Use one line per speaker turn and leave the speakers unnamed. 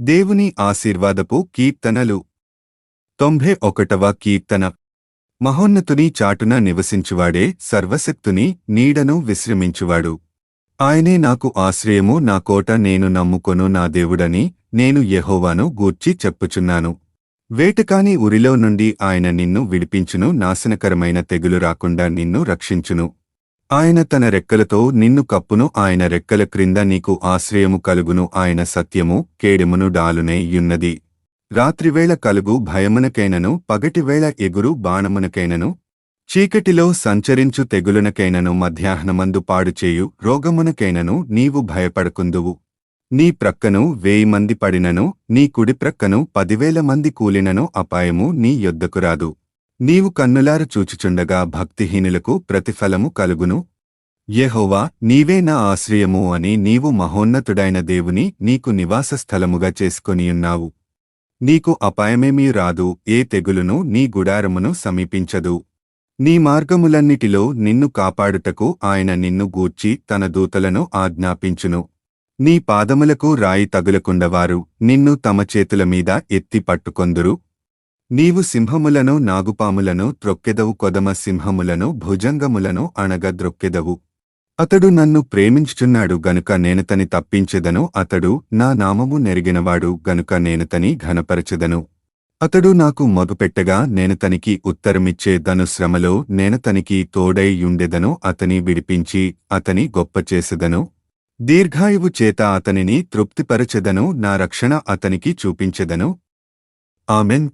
దేవుని ఆశీర్వాదపు కీర్తనలు. తొంభై ఒకటవ కీర్తన. మహోన్నతుని చాటున నివసించువాడే సర్వశక్తుని నీడను విశ్రమించువాడు. ఆయనే నాకు ఆశ్రయము నా కోట నేను నమ్ముకొను నా దేవుడని నేను యహోవాను గూర్చి చెప్పుచున్నాను. వేటకాని ఉరిలో నుండి ఆయన నిన్ను విడిపించును నాశనకరమైన తెగులు రాకుండా నిన్ను రక్షించును. ఆయన తన రెక్కలతో నిన్ను కప్పును ఆయన రెక్కల క్రింద నీకు ఆశ్రయము కలుగును ఆయన సత్యము కేడెమును డాలునేయున్నది రాత్రివేళ కలుగు భయమునకైనను పగటివేళ ఎగురు బాణమునకైనను. చీకటిలో సంచరించు తెగులునకైనను మధ్యాహ్నమందు పాడుచేయు రోగమునకైనను నీవు భయపడకుందువు. నీ ప్రక్కను వేయి మంది పడినను నీ కుడి ప్రక్కను పదివేల మంది కూలినను అపాయము నీ యొద్దకు రాదు. నీవు కన్నులార చూచుచుండగా భక్తిహీనులకు ప్రతిఫలము కలుగును. యెహోవా నీవే నా ఆశ్రయము అని నీవు మహోన్నతుడైన దేవుని నీకు నివాస స్థలముగా చేసుకొనియున్నావు. నీకు అపాయమేమీ రాదు ఏ తెగులును నీ గుడారమును సమీపించదు. నీ మార్గములన్నిటిలో నిన్ను కాపాడుటకు ఆయన నిన్ను గూర్చి తన దూతలను ఆజ్ఞాపించును. నీ పాదములకు రాయి తగులకుండవారు నిన్ను తమ చేతుల మీద ఎత్తి పట్టుకొందురు. నీవు సింహములను నాగుపాములను త్రొక్కెదవు కొదమ సింహములను భుజంగములను అణగద్రొక్కెదవు అతడు నన్ను ప్రేమించుచున్నాడు గనుక నేనతని తప్పించెదను అతడు నా నామము నెరిగినవాడు గనుక నేనతని ఘనపరచెదను. అతడు నాకు మొగపెట్టగా నేనతనికి ఉత్తరమిచ్చేదను శ్రమలో నేనతనికి తోడై యుండెదను అతని విడిపించి అతని గొప్ప చేసెదను దీర్ఘాయువు చేత అతనిని తృప్తిపరచెదను నా రక్షణ అతనికి చూపించెదను. ఆమెన్.